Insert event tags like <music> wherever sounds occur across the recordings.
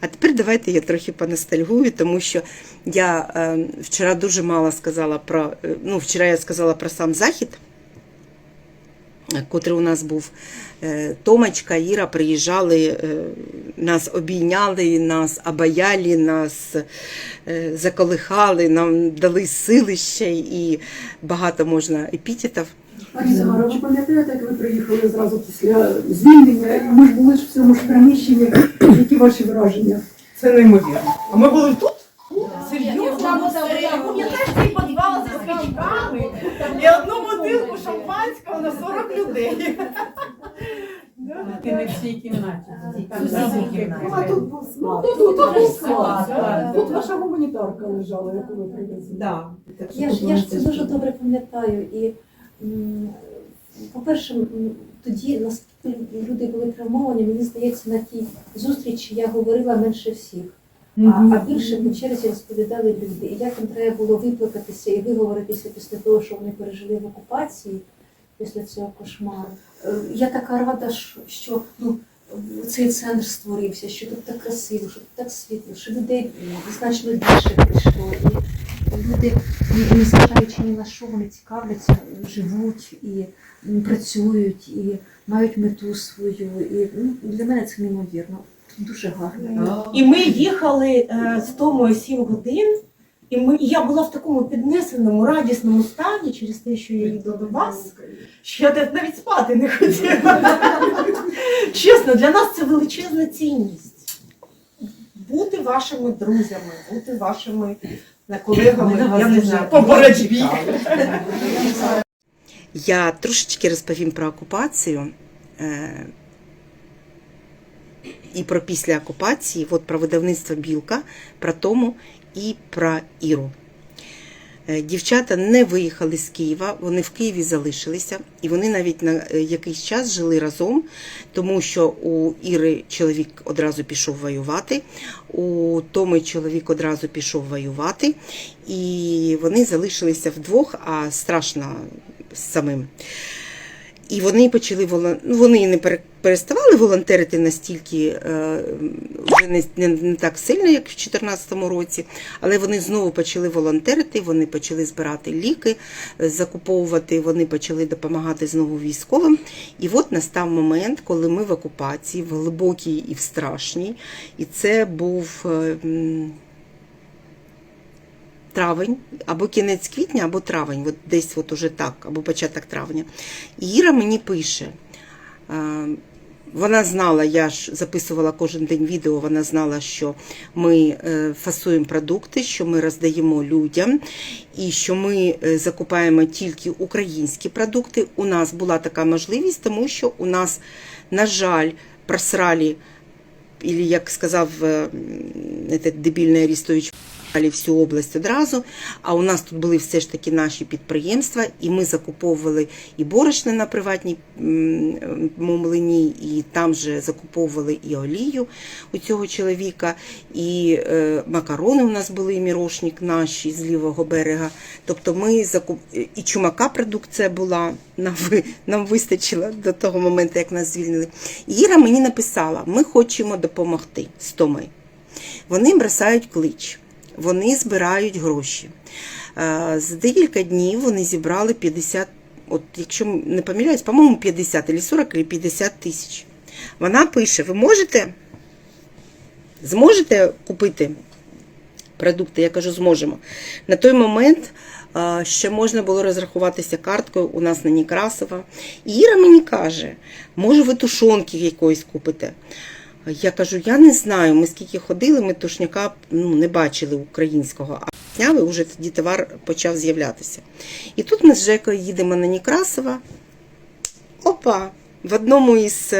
А тепер давайте я трохи понастальгую, тому що я е, вчора дуже мало сказала про. е, Ну, вчора я сказала про сам захід, котрий у нас був. Е, Томочка, Іра приїжджали, е, нас обійняли, нас обаяли, нас е, заколихали, нам дали сили ще і багато можна епітетів. Пані Тамара, ви пам'ятаєте, як ви приїхали зразу після звільнення, ми ж були ж в цьому ж приміщенні, які ваші враження? Це неймовірно. А ми були тут? Підвал і одну бутилку шампанського на 40 людей. Ти не в цій кімнаті. Ну, а тут був склад. тут- Тут тут був склад, склад. Тут ваша гуманітарка лежала, яку ви привезли. Я ж, я ж це дуже добре пам'ятаю. І, по-перше, тоді наскільки люди були травмовані, мені здається, на тій зустрічі я говорила менше всіх. А, а більше по черзі розповідали люди. І як їм треба було виплакатися і виговоритися після того, що вони пережили в окупації, після цього кошмару. Е, Я така рада, що, ну, цей центр створився, що тут так красиво, що тут так світло, що людей значно більше прийшло. І люди, не- незважаючи ні на що, вони цікавляться, живуть і працюють, і мають мету свою. І ну, для мене це неймовірно. Дуже гарно. І ми їхали е, з Томою 7 годин, і ми, і я була в такому піднесеному, радісному стані через те, що я їду до вас, що я навіть спати не хотіла. <laughs> Чесно, для нас це величезна цінність. Бути вашими друзями, бути вашими е, колегами, я не знаю, по боротьбі. Я трошечки розповім про окупацію е, і про після окупації, от про видавництво Білка, про Тому і про Іру. Е, Дівчата не виїхали з Києва, вони в Києві залишилися, і вони навіть на е, якийсь час жили разом, тому що у Іри чоловік одразу пішов воювати, у Томи чоловік одразу пішов воювати, і вони залишилися вдвох, а страшно самим. І вони почали ну, вони не переставали волонтерити настільки е, вже не, так сильно, як в 2014 році, але вони знову почали волонтерити, вони почали збирати ліки, е, закуповувати, вони почали допомагати знову військовим. І от настав момент, коли ми в окупації, в глибокій і в страшній, і це був. Травень, або кінець квітня, або травень, от десь от уже так, або початок травня. І Іра мені пише. е, Вона знала, я ж записувала кожен день відео, вона знала, що ми е, фасуємо продукти, що ми роздаємо людям, і що ми е, закупаємо тільки українські продукти. У нас була така можливість, тому що у нас, на жаль, просрали, як сказав дебільний Арістович, всю область одразу. А у нас тут були все ж таки наші підприємства, і ми закуповували і борошно на приватній м, млині, і там же закуповували і олію у цього чоловіка, і е, макарони у нас були, і мірошник наші з лівого берега. Тобто ми закуп... і чумака продукція була, нам, вистачило до того моменту, як нас звільнили. Іра мені написала: ми хочемо допомогти з Томою. Вони бросають клич, вони збирають гроші. Е, За декілька днів вони зібрали 50, от якщо не помиляюсь, по-моєму, 50 або 40 або 50 тисяч. Вона пише: ви можете, зможете купити продукти? Я кажу, зможемо. На той момент е, ще можна було розрахуватися карткою у нас на Некрасова. І Іра мені каже, може ви тушонки якоїсь купите. Я кажу, я не знаю. Ми скільки ходили, ми тушняка ну, не бачили українського, а зняли вже тоді товар почав з'являтися. І тут ми з Жекою їдемо на Некрасова. Опа! В одному із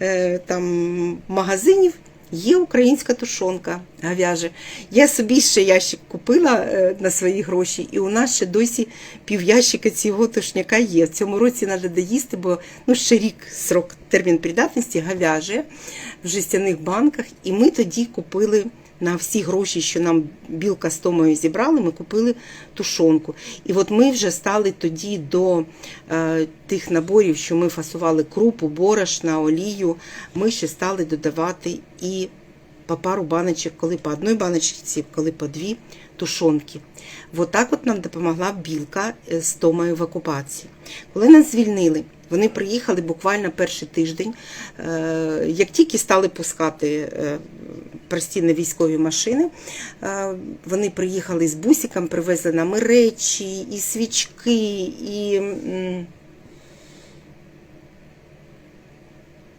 е, там магазинів є українська тушонка говяжа. Я собі ще ящик купила е, на свої гроші, і у нас ще досі півящика цього тушняка є. В цьому році треба доїсти, бо ну, ще рік срок термін придатності говяже в жестяних банках. І ми тоді купили на всі гроші, що нам білка з Томою зібрали, ми купили тушонку. І от ми вже стали тоді до е, тих наборів, що ми фасували крупу, борошна, олію. Ми ще стали додавати і по пару баночок, коли по одній баночці, коли по дві тушонки. Вот так от нам допомогла білка е, з Томою в окупації. Коли нас звільнили, вони приїхали буквально перший тиждень. Е, Як тільки стали пускати е, прості невійськові машини, вони приїхали з бусиком, привезли нам і речі, і свічки, і. м,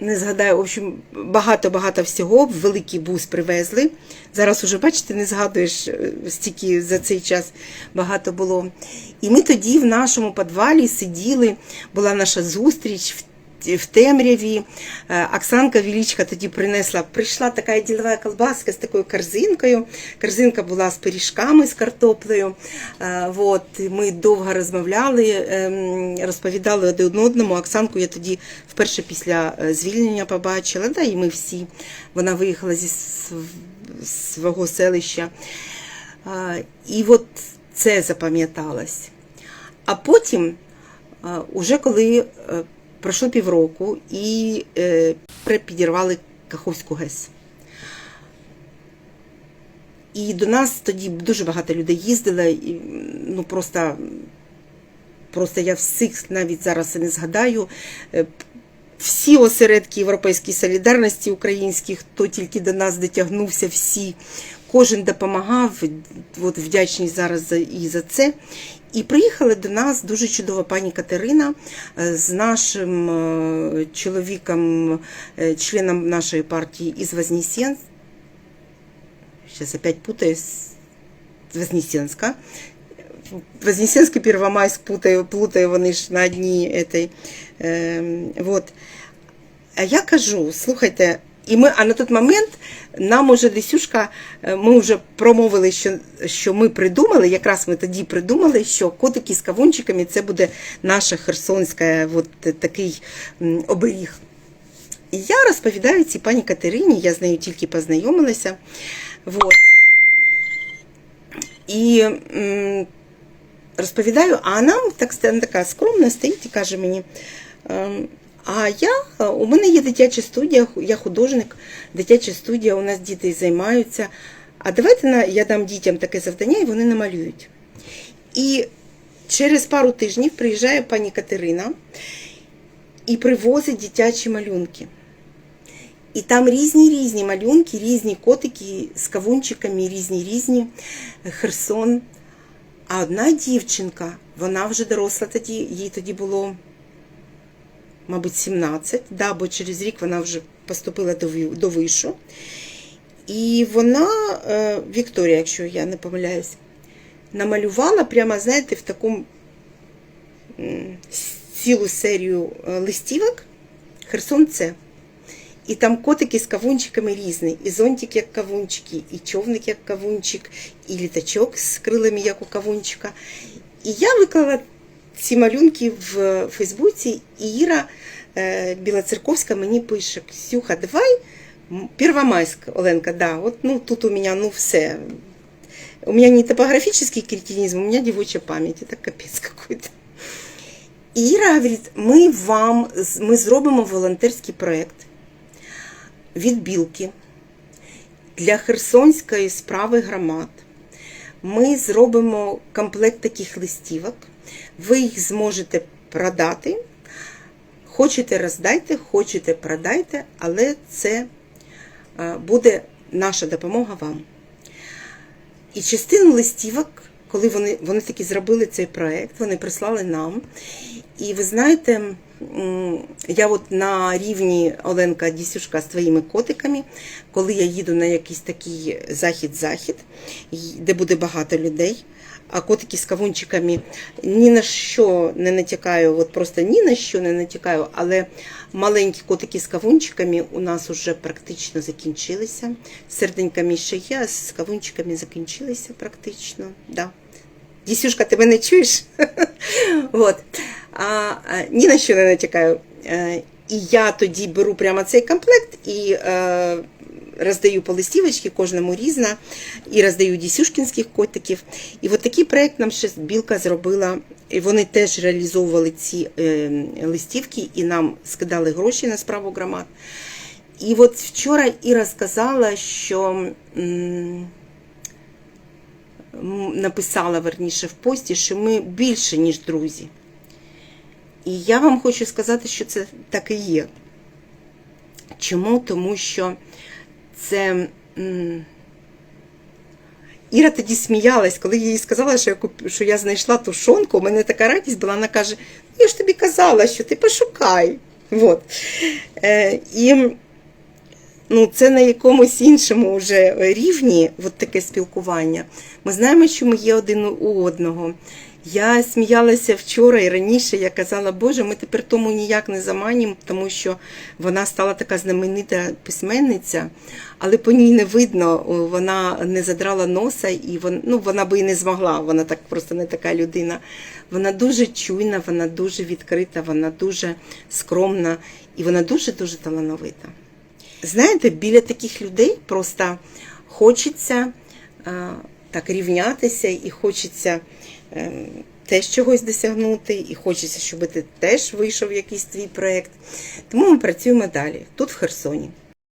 Не згадаю, в общем, багато-багато всього. Великий бус привезли. Зараз уже, бачите, не згадуєш, е, стільки за цей час багато було. І ми тоді в нашому підвалі сиділи, була наша зустріч в, в темряві. Е, Оксанка Вілічка тоді принесла, прийшла така ділова колбаска з такою корзинкою. Корзинка була з пиріжками, з картоплею. Вот, і ми довго розмовляли, розповідали один одному. Оксанку я тоді вперше після е, звільнення побачила, да, і ми всі. Вона виїхала зі свого селища. І от це запам'яталось. А потім, уже коли пройшло півроку і е, підірвали Каховську ГЕС. І до нас тоді дуже багато людей їздило, і, ну просто, просто я всіх навіть зараз і не згадаю. Е, Всі осередки Європейської солідарності українських, хто тільки до нас дотягнувся, всі, кожен допомагав, от вдячні зараз за, і за це. І приїхала до нас дуже чудова пані Катерина е, з нашим е, чоловіком, е, членом нашої партії із Вознесен. Сейчас опять Вознесенска. Вознесенск и Первомайск путаю, плутаю вони ж на одній этой. Вот. А я кажу, слухайте, і ми, а на той момент нам уже Лисюшка, е, ми вже промовили, що, що ми придумали, якраз ми тоді придумали, що котики з кавунчиками це буде наша херсонська от, е, такий оберіг. І я розповідаю цій пані Катерині, я з нею тільки познайомилася. Вот. І м, розповідаю, а вона так, така скромна стоїть і каже мені. А я, у мене є дитяча студія, я художник, дитяча студія, у нас діти займаються. А давайте я дам дітям таке завдання, і вони намалюють. І через пару тижнів приїжджає пані Катерина і привозить дитячі малюнки. І там різні різні малюнки, різні котики з кавунчиками, різні різні Херсон. А одна дівчинка, вона вже доросла тоді, їй тоді було, мабуть, 17, да, бо через рік вона вже поступила до, вишу. І вона, е, Вікторія, якщо я не помиляюсь, намалювала прямо, знаєте, в такому цілу серію е, листівок Херсон це. І там котики з кавунчиками різні. І зонтик, як кавунчики, і човник, як кавунчик, і літачок з крилами, як у кавунчика. І я виклала ці малюнки в Фейсбуці, і Іра е, Білоцерковська мені пише: Ксюха, давай Первомайськ, Оленка, да, от ну тут у мене ну все. У меня не топографический кретинизм, у меня девочья память. Это капец какой-то. І Іра говорить, ми вам ми зробимо волонтерський проєкт від білки для Херсонської справи громад. Ми зробимо комплект таких листівок. Ви їх зможете продати. Хочете роздайте, хочете продайте, але це буде наша допомога вам. І частину листівок, коли вони, вони таки зробили цей проект, вони прислали нам. І ви знаєте, я от на рівні Оленка Дісюшка з твоїми котиками, коли я їду на якийсь такий захід-захід, де буде багато людей, а котики з кавунчиками ні на що не натякаю, от просто ні на що не натякаю, але маленькі котики з кавунчиками у нас вже практично закінчилися. З серденьками ще є, а з кавунчиками закінчилися практично. Да. Дісюшка, ти мене чуєш? <laughs> От. А, ні на що не натякаю. Е, І я тоді беру прямо цей комплект і е, роздаю по листівочці, кожному різна, і роздаю дісюшкінських котиків. І от такий проєкт нам ще білка зробила. І вони теж реалізовували ці е, листівки і нам скидали гроші на справу громад. І от вчора Іра сказала, що м, написала верніше в пості, що ми більше, ніж друзі. І я вам хочу сказати, що це так і є. Чому? Тому що це. Іра тоді сміялась, коли їй сказала, що я, куп... що я знайшла тушонку, у мене така радість була, вона каже: я ж тобі казала, що ти пошукай. От. Е, і ну, це на якомусь іншому вже рівні, от таке спілкування. Ми знаємо, що ми є один у одного. Я сміялася вчора і раніше, я казала, Боже, ми тепер тому ніяк не заманім, тому що вона стала така знаменита письменниця, але по ній не видно, вона не задрала носа, і вона, ну, вона би і не змогла, вона так просто не така людина. Вона дуже чуйна, вона дуже відкрита, вона дуже скромна і вона дуже-дуже талановита. Знаєте, біля таких людей просто хочеться е, так рівнятися і хочеться теж чогось досягнути, і хочеться, щоб ти теж вийшов якийсь твій проєкт. Тому ми працюємо далі, тут в Херсоні.